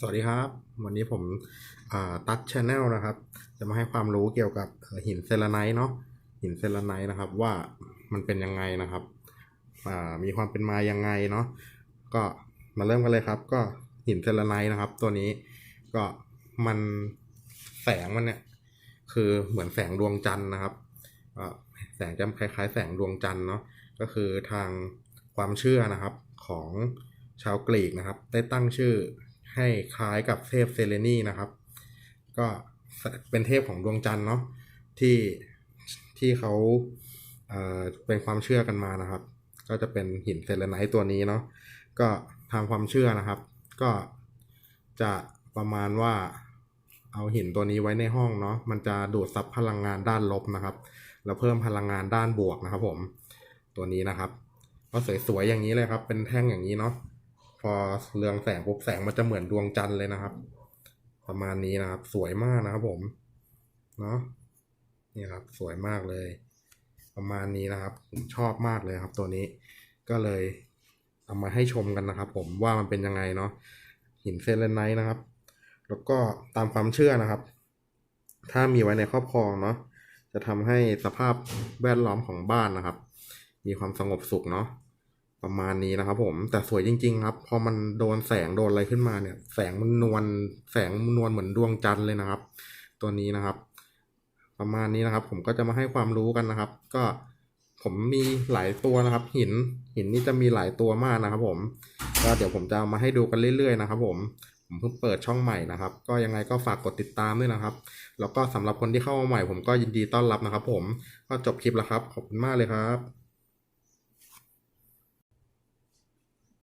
สวัสดีครับ วันนี้ผมตัดชาแนลนะครับ จะมาให้ความรู้เกี่ยวกับหินเซลาไนท์เนาะหินเซลาไนท์นะครับว่ามันเป็นยังไงนะครับมีความเป็นมายังไงเนาะก็มาเริ่มกันเลยครับ ก็หินเซลาไนท์นะครับ ตัวนี้ก็มันแสงมันเนี่ยคือเหมือนแสงดวงจันทร์นะครับแสงจะคล้ายๆ แสงดวงจันทร์เนาะก็คือทางความเชื่อนะครับของชาวกรีกนะครับ ได้ตั้งชื่อ ให้คล้ายกับเทพเซเลนีนะครับ ก็เป็นเทพของดวงจันทร์เนาะที่ที่เขาเอ่อเป็นความเชื่อกันมานะครับ ก็จะเป็นหินเซเลไนท์ตัวนี้เนาะก็ทางความเชื่อนะครับ ก็จะประมาณว่าเอาหินตัวนี้ไว้ในห้องเนาะมันจะดูดซับพลังงานด้านลบนะครับ แล้วเพิ่มพลังงานด้านบวกนะครับผมตัวนี้นะครับก็สวยๆอย่างนี้เลยครับ เป็นแท่งอย่างนี้เนาะ อเรืองแสงปุ๊บแสงมันจะเหมือนดวงจันทร์เลยนะครับ ประมาณนี้นะครับ สวยมากนะครับผม เนาะนี่ครับ สวยมากเลย ประมาณนี้นะครับผมชอบมากเลยครับ ตัวนี้ก็เลยเอามาให้ชมกันนะครับ ผมว่ามันเป็นยังไงเนาะหินเซเลนไนท์นะครับ แล้วก็ตามความเชื่อนะครับ ถ้ามีไว้ในครอบครองเนาะจะทำให้สภาพแวดล้อมของบ้านนะครับ มีความสงบสุขเนาะ ประมาณนี้นะครับผมแต่สวยจริง ๆ ครับ พอมันโดนแสงโดนอะไรขึ้นมาเนี่ย แสงมันนวลแสงมันนวลเหมือนดวงจันทร์เลยนะครับ ตัวนี้นะครับ ประมาณนี้นะครับ ผมก็จะมาให้ความรู้กันนะครับ ก็ผมมีหลายตัวนะครับ หินหินนี่จะมีหลายตัวมากนะครับ ผมก็เดี๋ยวผมจะามาให้ดูกันเรื่อยๆนะครับ ผมผมเพิ่งเปิดช่องใหม่นะครับ ก็ยังไงก็ฝากกดติดตามด้วยนะครับ แล้วก็สำหรับคนที่เข้ามาใหม่ ผมก็ยินดีต้อนรับนะครับ ผมก็จบคลิปแล้วครับขอบคุณมากเลยครับ